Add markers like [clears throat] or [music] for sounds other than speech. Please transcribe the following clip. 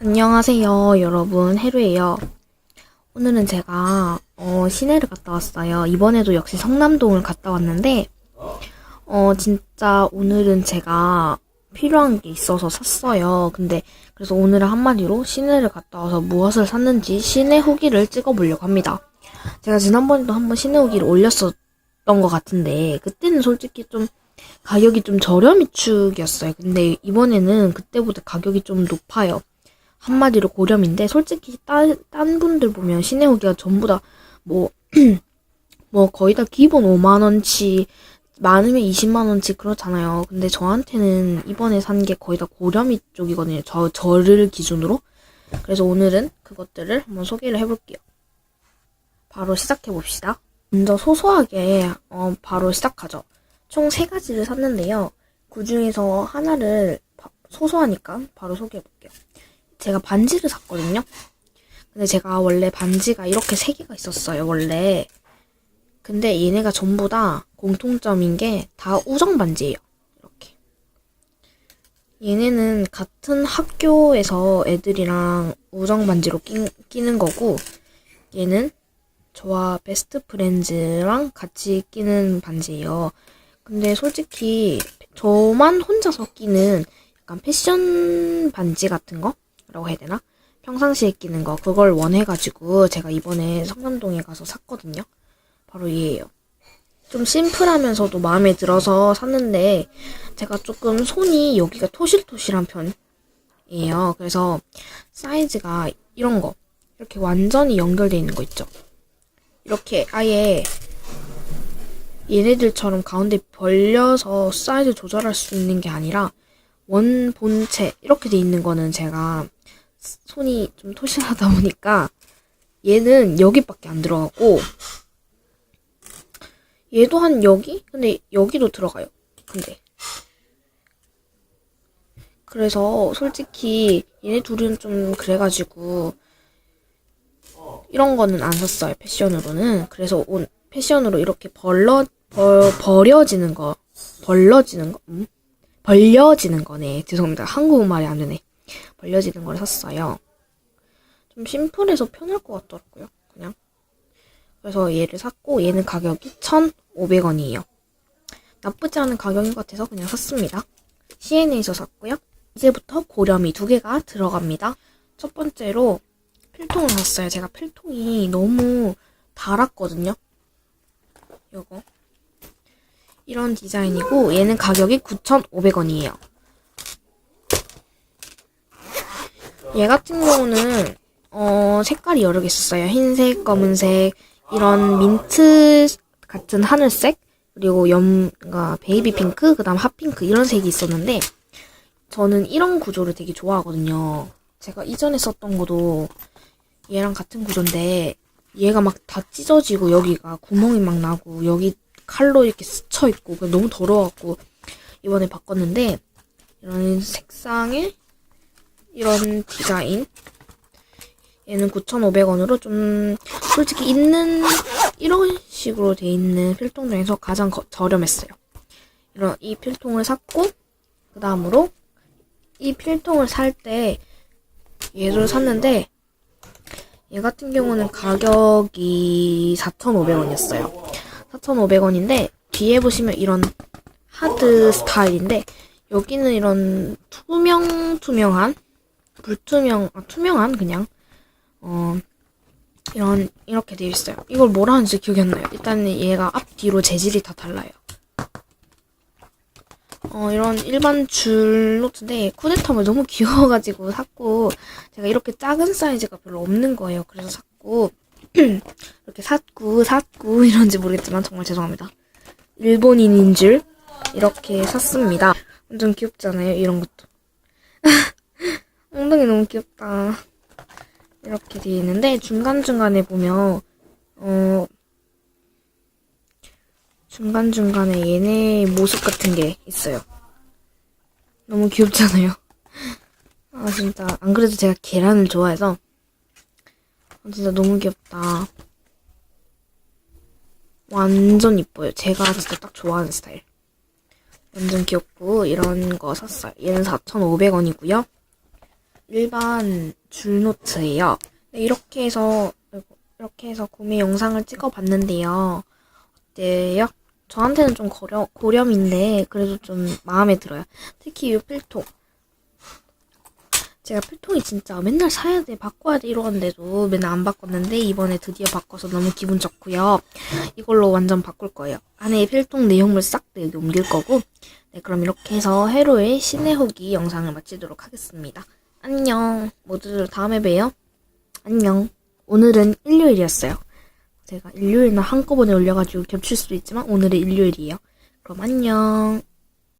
안녕하세요, 여러분. 해루예요. 오늘은 제가 어, 시내를 갔다 왔어요. 이번에도 역시 성남동을 갔다 왔는데 어, 진짜 오늘은 제가 필요한 게 있어서 샀어요. 근데 그래서 오늘은 한마디로 시내를 갔다 와서 무엇을 샀는지 시내 후기를 찍어보려고 합니다. 제가 지난번에도 한번 시내 후기를 올렸었던 것 같은데 그때는 솔직히 좀 가격이 좀 저렴이 축이었어요. 근데 이번에는 그때보다 가격이 좀 높아요. 한마디로 고렴인데 솔직히 딴, 딴 분들 보면 시내 후기가 전부 다 뭐 [clears throat] 뭐 거의 다 기본 5만 원치 많으면 20만 원치 그렇잖아요. 근데 저한테는 이번에 산 게 거의 다 고렴이 쪽이거든요. 저 저를 기준으로. 그래서 오늘은 그것들을 한번 소개를 해볼게요. 바로 시작해 봅시다. 먼저 소소하게 어, 바로 시작하죠. 총 세 가지를 샀는데요. 그 중에서 하나를 바- 소소하니까 바로 소개해 볼게요. 제가 반지를 샀거든요. 근데 제가 원래 반지가 이렇게 세 개가 있었어요, 원래. 근데 얘네가 전부 다 공통점인 게 다 우정 반지예요. 이렇게. 얘네는 같은 학교에서 애들이랑 우정 반지로 끼, 끼는 거고, 얘는 저와 베스트 프렌즈랑 같이 끼는 반지예요. 근데 솔직히 저만 혼자서 끼는 약간 패션 반지 같은 거 라고 해야 되나? 평상시에 끼는 거 그걸 원해가지고 제가 이번에 성남동에 가서 샀거든요. 바로 얘예요. 좀 심플하면서도 마음에 들어서 샀는데 제가 조금 손이 여기가 토실토실한 편이에요. 그래서 사이즈가 이런 거 이렇게 완전히 연결돼 있는 거 있죠. 이렇게 아예 얘네들처럼 가운데 벌려서 사이즈 조절할 수 있는 게 아니라 원 본체 이렇게 돼 있는 거는 제가 손이 좀 토실하다 보니까 얘는 여기밖에 안 들어가고 얘도 한 여기? 근데 여기도 들어가요. 근데 그래서 솔직히 얘네 둘은 좀 그래가지고 이런 거는 안 샀어요 패션으로는 그래서 온 패션으로 이렇게 벌러 벌, 버려지는 거 벌러지는 거 음? 벌려지는 거네 죄송합니다 한국말이 안 되네 벌려지는 걸 샀어요 좀 심플해서 편할 것 같더라고요 그냥 그래서 얘를 샀고 얘는 가격이 1,500원이에요 나쁘지 않은 가격인 것 같아서 그냥 샀습니다 CNA에서 샀고요 이제부터 고렴이 두 개가 들어갑니다 첫 번째로 필통을 샀어요. 제가 필통이 너무 달았거든요. 요거. 이런 디자인이고 얘는 가격이 9,500원이에요. 얘 같은 경우는 어, 색깔이 여러 개 있었어요. 흰색, 검은색, 이런 민트 같은 하늘색, 그리고 염, 가 베이비 핑크, 그 다음 핫핑크 이런 색이 있었는데 저는 이런 구조를 되게 좋아하거든요. 제가 이전에 썼던 것도 얘랑 같은 구조인데 얘가 막 다 찢어지고 여기가 구멍이 막 나고 여기 칼로 이렇게 스쳐 있고 너무 더러워갖고 이번에 바꿨는데 이런 색상의 이런 디자인 얘는 9,500원으로 좀 솔직히 있는 이런 식으로 돼 있는 필통 중에서 가장 거- 저렴했어요. 이런 이 필통을 샀고 그 다음으로 이 필통을 살 때 얘를 샀는데 얘 같은 경우는 가격이 4,500원이었어요. 4,500원인데 뒤에 보시면 이런 하드 스타일인데 여기는 이런 투명 투명한 불투명 아 투명한 그냥 어 이런 이렇게 되어 있어요. 이걸 뭐라 하는지 기억이 안 나요. 일단 얘가 앞 뒤로 재질이 다 달라요. 어, 이런 일반 줄 노트인데 쿠데텀을 너무 귀여워가지고 샀고 제가 이렇게 작은 사이즈가 별로 없는 거예요. 그래서 샀고 [clears throat] 이렇게 샀고 샀고 이런지 모르겠지만 정말 죄송합니다. 일본인인 줄 이렇게 샀습니다. 완전 귀엽잖아요. 이런 것도. [laughs] 엉덩이 너무 귀엽다. 이렇게 되어 있는데 중간중간에 보면 어 중간중간에 얘네 모습 같은 게 있어요. 너무 귀엽잖아요. [laughs] 아, 진짜. 안 그래도 제가 계란을 좋아해서. 아, 진짜 너무 귀엽다. 완전 이뻐요. 제가 진짜 딱 좋아하는 스타일. 완전 귀엽고, 이런 거 샀어요. 얘는 4,500원이고요. 일반 줄노트예요. 네, 이렇게 해서 이렇게 해서 구매 영상을 찍어봤는데요. 어때요? 저한테는 좀 고려, 고렴인데 그래도 좀 마음에 들어요. 특히 이 필통. 제가 필통이 진짜 맨날 사야 돼, 바꿔야 돼 이러는데도 맨날 안 바꿨는데 이번에 드디어 바꿔서 너무 기분 좋고요. 이걸로 완전 바꿀 거예요. 안에 필통 내용물 싹 다 여기 옮길 거고. 네, 그럼 이렇게 해서 해로의 신의 후기 영상을 마치도록 하겠습니다. 안녕. 모두들 다음에 봬요. 안녕. 오늘은 일요일이었어요. 제가 일요일날 한꺼번에 올려가지고 겹칠 수도 있지만 오늘은 일요일이에요. 그럼 안녕.